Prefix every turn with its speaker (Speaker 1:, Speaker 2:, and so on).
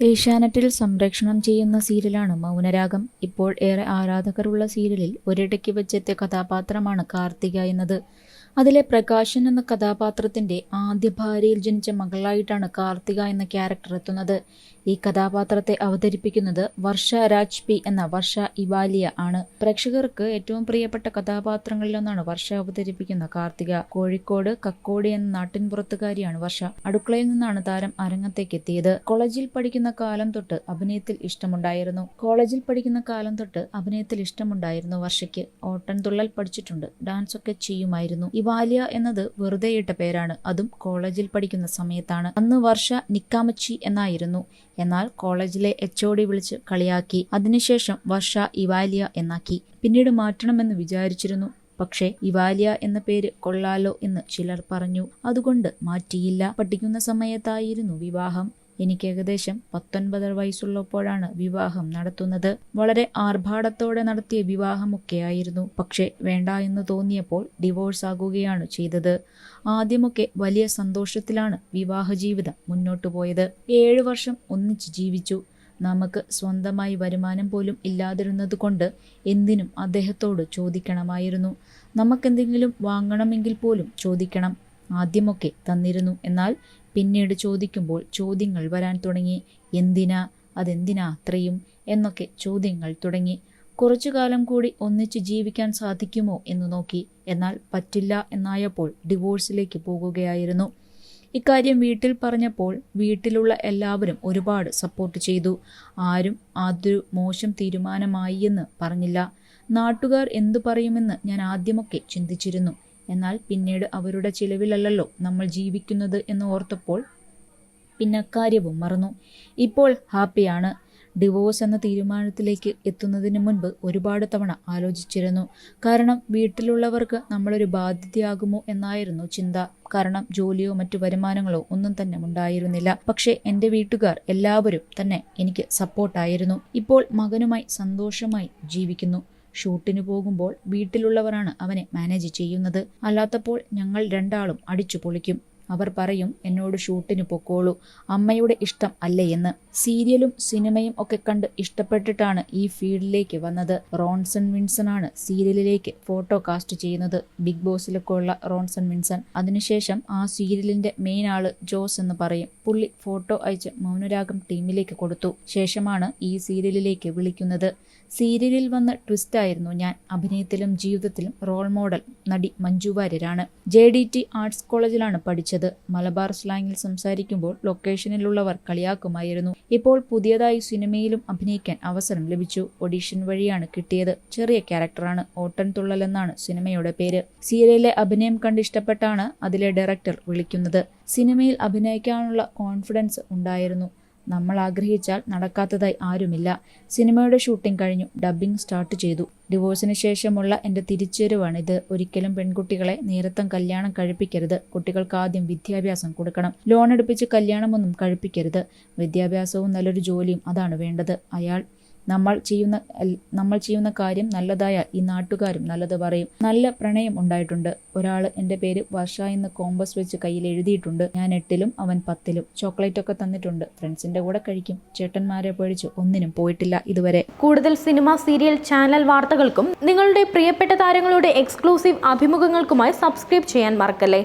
Speaker 1: ഏഷ്യാനെറ്റിൽ സംപ്രേഷണം ചെയ്യുന്ന സീരിയലാണ് മൗനരാഗം. ഇപ്പോൾ ഏറെ ആരാധകരുള്ള സീരിയലിൽ ഒരിടയ്ക്ക് വെച്ചെത്തിയ കഥാപാത്രമാണ് കാർത്തിക എന്നത്. അതിലെ പ്രകാശൻ എന്ന കഥാപാത്രത്തിന്റെ ആദ്യ ഭാര്യയിൽ ജനിച്ച മകളായിട്ടാണ് കാർത്തിക എന്ന ക്യാരക്ടർ എത്തുന്നത്. ഈ കഥാപാത്രത്തെ അവതരിപ്പിക്കുന്നത് വർഷ രാജ് പി എന്ന വർഷ ഇവാലിയ ആണ്. പ്രേക്ഷകർക്ക് ഏറ്റവും പ്രിയപ്പെട്ട കഥാപാത്രങ്ങളിലൊന്നാണ് വർഷ അവതരിപ്പിക്കുന്ന കാർത്തിക. കോഴിക്കോട് കക്കോടി എന്ന നാട്ടിൻപുറത്തുകാരിയാണ് വർഷ. അടുക്കളയിൽ നിന്നാണ് താരം അരങ്ങത്തേക്ക് എത്തിയത്. കോളേജിൽ പഠിക്കുന്ന കാലം തൊട്ട് അഭിനയത്തിൽ ഇഷ്ടമുണ്ടായിരുന്നു. കോളേജിൽ പഠിക്കുന്ന കാലം തൊട്ട് അഭിനയത്തിൽ ഇഷ്ടമുണ്ടായിരുന്നു വർഷയ്ക്ക്. ഓട്ടൻതുള്ളൽ പഠിച്ചിട്ടുണ്ട്. ഡാൻസ് ഒക്കെ ചെയ്യുമായിരുന്നു. ഇവാലിയ എന്നത് വെറുതെ ഇട്ട പേരാണ്. അതും കോളേജിൽ പഠിക്കുന്ന സമയത്താണ്. അന്ന് വർഷ നിക്കാമച്ചി എന്നായിരുന്നു. എന്നാൽ കോളേജിലെ എച്ച് ഒ ഡി വിളിച്ച് കളിയാക്കി. അതിനുശേഷം വർഷ ഇവാലിയ എന്നാക്കി. പിന്നീട് മാറ്റണമെന്ന് വിചാരിച്ചിരുന്നു. പക്ഷേ ഇവാലിയ എന്ന പേര് കൊള്ളാലോ എന്ന് ചിലർ പറഞ്ഞു. അതുകൊണ്ട് മാറ്റിയില്ല. പഠിക്കുന്ന സമയത്തായിരുന്നു വിവാഹം. എനിക്ക് ഏകദേശം പത്തൊൻപത് വയസ്സുള്ളപ്പോഴാണ് വിവാഹം നടത്തുന്നത്. വളരെ ആർഭാടത്തോടെ നടത്തിയ വിവാഹമൊക്കെയായിരുന്നു. പക്ഷേ വേണ്ട എന്ന് തോന്നിയപ്പോൾ ഡിവോഴ്സ് ആകുകയാണ് ചെയ്തത്. ആദ്യമൊക്കെ വലിയ സന്തോഷത്തിലാണ് വിവാഹ ജീവിതം മുന്നോട്ടു പോയത്. ഏഴു വർഷം ഒന്നിച്ച് ജീവിച്ചു. നമുക്ക് സ്വന്തമായി വരുമാനം പോലും ഇല്ലാതിരുന്നത് കൊണ്ട് എന്തിനും അദ്ദേഹത്തോട് ചോദിക്കണമായിരുന്നു. നമുക്കെന്തെങ്കിലും വാങ്ങണമെങ്കിൽ പോലും ചോദിക്കണം. ആദ്യമൊക്കെ തന്നിരുന്നു. എന്നാൽ പിന്നീട് ചോദിക്കുമ്പോൾ ചോദ്യങ്ങൾ വരാൻ തുടങ്ങി. എന്തിനാ? അതെന്തിനാ അത്രയും? എന്നൊക്കെ ചോദ്യങ്ങൾ തുടങ്ങി. കുറച്ചു കാലം കൂടി ഒന്നിച്ച് ജീവിക്കാൻ സാധിക്കുമോ എന്ന് നോക്കി. എന്നാൽ പറ്റില്ല എന്നായപ്പോൾ ഡിവോഴ്സിലേക്ക് പോകുകയായിരുന്നു. ഇക്കാര്യം വീട്ടിൽ പറഞ്ഞപ്പോൾ വീട്ടിലുള്ള എല്ലാവരും ഒരുപാട് സപ്പോർട്ട് ചെയ്തു. ആരും അതൊരു മോശം തീരുമാനമായി എന്ന് പറഞ്ഞില്ല. നാട്ടുകാർ എന്തു പറയുമെന്ന് ഞാൻ ആദ്യമൊക്കെ ചിന്തിച്ചിരുന്നു. എന്നാൽ പിന്നീട് അവരുടെ ചിലവിലല്ലല്ലോ നമ്മൾ ജീവിക്കുന്നത് എന്ന് ഓർത്തപ്പോൾ പിന്നെ കാര്യവും മറന്നു. ഇപ്പോൾ ഹാപ്പിയാണ്. ഡിവോഴ്സ് എന്ന തീരുമാനത്തിലേക്ക് എത്തുന്നതിന് മുൻപ് ഒരുപാട് തവണ ആലോചിച്ചിരുന്നു. കാരണം വീട്ടിലുള്ളവർക്ക് നമ്മളൊരു ബാധ്യതയാകുമോ എന്നായിരുന്നു ചിന്ത. കാരണം ജോലിയോ മറ്റു വരുമാനങ്ങളോ ഒന്നും തന്നെ ഉണ്ടായിരുന്നില്ല. പക്ഷേ എന്റെ വീട്ടുകാർ എല്ലാവരും തന്നെ എനിക്ക് സപ്പോർട്ടായിരുന്നു ഇപ്പോൾ മകനുമായി സന്തോഷമായി ജീവിക്കുന്നു. ഷൂട്ടിന് പോകുമ്പോൾ വീട്ടിലുള്ളവരാണ് അവനെ മാനേജ് ചെയ്യുന്നത്. അല്ലാത്തപ്പോൾ ഞങ്ങൾ രണ്ടാളും അടിച്ചു പൊളിക്കും. അവർ പറയും എന്നോട് ഷൂട്ടിന് പൊക്കോളൂ. അമ്മയുടെ ഇഷ്ടം അല്ലേ എന്ന്. സീരിയലും സിനിമയും ഒക്കെ കണ്ട് ഇഷ്ടപ്പെട്ടിട്ടാണ് ഈ ഫീൽഡിലേക്ക് വന്നത്. റോൺസൺ വിൻസൺ ആണ് സീരിയലിലേക്ക് ഫോട്ടോ കാസ്റ്റ് ചെയ്യുന്നത്. ബിഗ് ബോസിലൊക്കെ ഉള്ള റോൺസൺ വിൻസൺ. അതിനുശേഷം ആ സീരിയലിന്റെ മെയിൻ ആൾ ജോസ് എന്ന് പറയും. പുള്ളി ഫോട്ടോ അയച്ച് മൗനരാഗം ടീമിലേക്ക് കൊടുത്തു. ശേഷമാണ് ഈ സീരിയലിലേക്ക് വിളിക്കുന്നത്. സീരിയലിൽ വന്ന ട്വിസ്റ്റ് ആയിരുന്നു ഞാൻ. അഭിനയത്തിലും ജീവിതത്തിലും റോൾ മോഡൽ നടി മഞ്ജു വാര്യരാണ്. ജെ ഡി ടി ആർട്സ് കോളേജിലാണ് പഠിച്ചത്. മലബാർ സ്ലാങ്ങിൽ സംസാരിക്കുമ്പോൾ ലൊക്കേഷനിലുള്ളവർ കളിയാക്കുമായിരുന്നു. ഇപ്പോൾ പുതിയതായി സിനിമയിലും അഭിനയിക്കാൻ അവസരം ലഭിച്ചു. ഒഡീഷൻ വഴിയാണ് കിട്ടിയത്. ചെറിയ ക്യാരക്ടറാണ് ഓട്ടൻ തുള്ളൽ എന്നാണ് സിനിമയുടെ പേര്. സീരിയലിലെ അഭിനയം കണ്ടിഷ്ടപ്പെട്ടാണ് അതിലെ ഡയറക്ടർ വിളിക്കുന്നത്. സിനിമയിൽ അഭിനയിക്കാനുള്ള കോൺഫിഡൻസ് ഉണ്ടായിരുന്നു. നമ്മൾ ആഗ്രഹിച്ചാൽ നടക്കാത്തതായി ആരുമില്ല. സിനിമയുടെ ഷൂട്ടിംഗ് കഴിഞ്ഞു. ഡബ്ബിംഗ് സ്റ്റാർട്ട് ചെയ്തു. ഡിവോഴ്സിന് ശേഷമുള്ള എന്റെ തിരിച്ചുവരവാണിത് ഒരിക്കലും പെൺകുട്ടികളെ നേരത്തം കല്യാണം കഴിപ്പിക്കരുത്. കുട്ടികൾക്ക് ആദ്യം വിദ്യാഭ്യാസം കൊടുക്കണം. ലോൺ എടുപ്പിച്ച് കല്യാണമൊന്നും കഴിപ്പിക്കരുത്. വിദ്യാഭ്യാസവും നല്ലൊരു ജോലിയും അതാണ് വേണ്ടത്. അയാൾ നമ്മൾ ചെയ്യുന്ന നമ്മൾ ചെയ്യുന്ന കാര്യം നല്ലതായ ഈ നാട്ടുകാരും നല്ലത് പറയും. നല്ല പ്രണയം ഉണ്ടായിട്ടുണ്ട്. ഒരാൾ എന്റെ പേര് വർഷ എന്ന് കോമ്പസ് വെച്ച് കയ്യിൽ എഴുതിയിട്ടുണ്ട്. ഞാൻ എട്ടിലും അവൻ പത്തിലും. ചോക്ലേറ്റ് ഒക്കെ തന്നിട്ടുണ്ട്. ഫ്രണ്ട്സിന്റെ കൂടെ കഴിക്കും. ചേട്ടന്മാരെ പേടിച്ച് ഒന്നിനും പോയിട്ടില്ല ഇതുവരെ.
Speaker 2: കൂടുതൽ സിനിമ സീരിയൽ ചാനൽ വാർത്തകൾക്കും നിങ്ങളുടെ പ്രിയപ്പെട്ട താരങ്ങളുടെ എക്സ്ക്ലൂസീവ് അഭിമുഖങ്ങൾക്കുമായി സബ്സ്ക്രൈബ് ചെയ്യാൻ മറക്കല്ലേ?